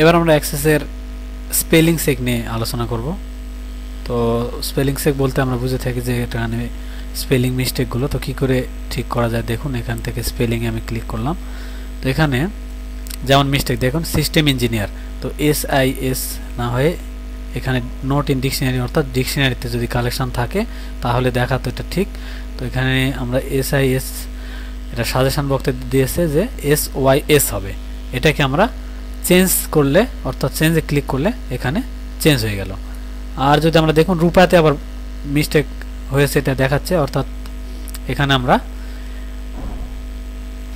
এবার আমরা অ্যাক্সেসের স্পেলিং চেক নিয়ে আলোচনা করব। তো স্পেলিং চেক বলতে আমরা বুঝে থাকি যে এখানে স্পেলিং মিস্টেকগুলো তো কী করে ঠিক করা যায়? দেখুন, এখান থেকে স্পেলিংয়ে আমি ক্লিক করলাম। তো এখানে যেমন মিস্টেক দেখুন সিস্টেম ইঞ্জিনিয়ার তো এস আই এস না হয়ে এখানে নোট ইন ডিকশনারি অর্থাৎ ডিকশনারিতে যদি কালেকশন থাকে, তাহলে দেখা তো এটা ঠিক। তো এখানে আমরা এস আই এস এটা সাজেশন বক্তে দিয়েছে যে এস ওয়াই এস হবে। এটাকে আমরা চেঞ্জ করলে, অর্থাৎ চেঞ্জে ক্লিক করলে এখানে চেঞ্জ হয়ে গেল। আর যদি আমরা দেখুন রূপাতে আবার মিস্টেক হয়েছে, এটা দেখাচ্ছে, অর্থাৎ এখানে আমরা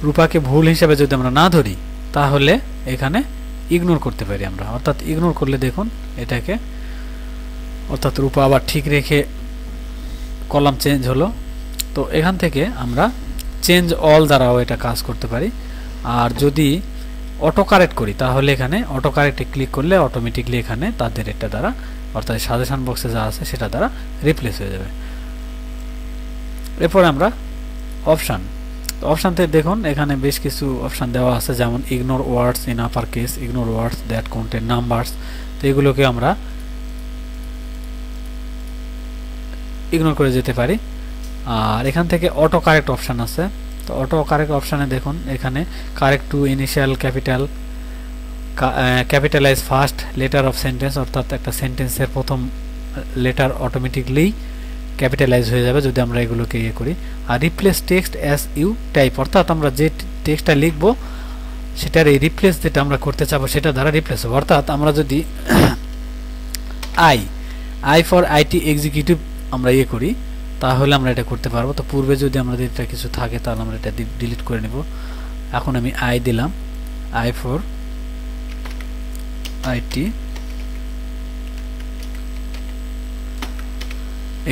রূপাকে ভুল হিসাবে যদি আমরা না ধরি, তাহলে এখানে ইগনোর করতে পারি আমরা। অর্থাৎ ইগনোর করলে দেখুন এটাকে, অর্থাৎ রূপা আবার ঠিক রেখে কলাম চেঞ্জ হলো। তো এখান থেকে আমরা চেঞ্জ অল দ্বারাও এটা কাজ করতে পারি। আর যদি অটো কারেক্ট করি, তাহলে এখানে অটো কারেক্টে ক্লিক করলে অটোমেটিকলি এখানে তাদের এটা দ্বারা, অর্থাৎ সাজেশন বক্সে যা আছে সেটা দ্বারা রিপ্লেস হয়ে যাবে। এরপর আমরা অপশান অপশান থেকে দেখুন, এখানে বেশ কিছু অপশান দেওয়া আছে, যেমন ignore words in upper case ignore words that contain numbers তো এগুলোকে আমরা ইগনোর করে যেতে পারি। আর এখান থেকে অটো কারেক্ট অপশান আছে। তো অটো কারেক্ট অপশানে দেখুন, এখানে correct two initial capital capitalize first letter of sentence অর্থাৎ একটা সেন্টেন্সের প্রথম লেটার অটোমেটিকলি ক্যাপিটালাইজ হয়ে যাবে যদি আমরা এগুলোকে ইয়ে করি। আর replace text as you type অর্থাৎ আমরা যে টেক্সটটা লিখব, সেটার এই রিপ্লেস যেটা আমরা করতে চাবো, সেটা দ্বারা রিপ্লেস হবে। অর্থাৎ আমরা যদি I I for IT executive আমরা ইয়ে করি তাহলে আমরা এটা করতে পারব। তো পূর্বে যদি আমাদের এটা কিছু থাকে, তাহলে আমরা এটা ডিলিট করে নেব। এখন আমি আই দিলাম। I for IT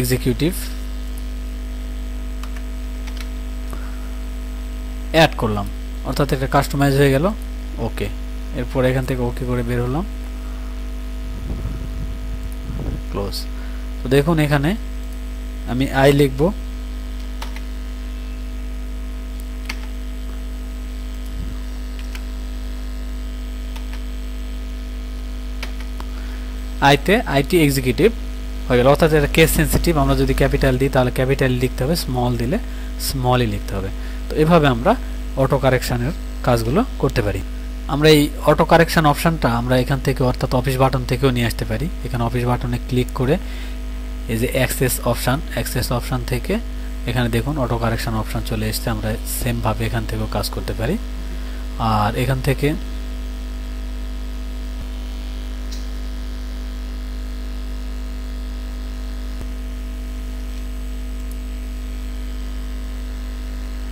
executive add করলাম। অর্থাৎ এটা কাস্টমাইজ হয়ে গেল। ওকে এরপর এখান থেকে ওকে করে বের হলাম। ক্লোজ তো দেখুন এখানে আমি আই লিখব। আইতে আইটি এক্সিকিউটিভ হয়ে গেল। অর্থাৎ এটা কেস সেন্সিটিভ আমরা যদি ক্যাপিটাল দিই তাহলে ক্যাপিটাল লিখতে হবে স্মল দিলে স্মলই লিখতে হবে। তো এভাবে আমরা অটো কারেকশানের কাজগুলো করতে পারি। আমরা এই অটো কারেকশান অপশানটা আমরা এখান থেকে অর্থাৎ অফিস বাটন থেকেও নিয়ে আসতে পারি। এখানে অফিস বাটনে ক্লিক করে এই যে অ্যাক্সেস অপশান অ্যাক্সেস অপশান থেকে এখানে দেখুন অটো কারেকশান অপশান চলে এসছে, আমরা সেমভাবে এখান থেকেও কাজ করতে পারি। আর এখান থেকে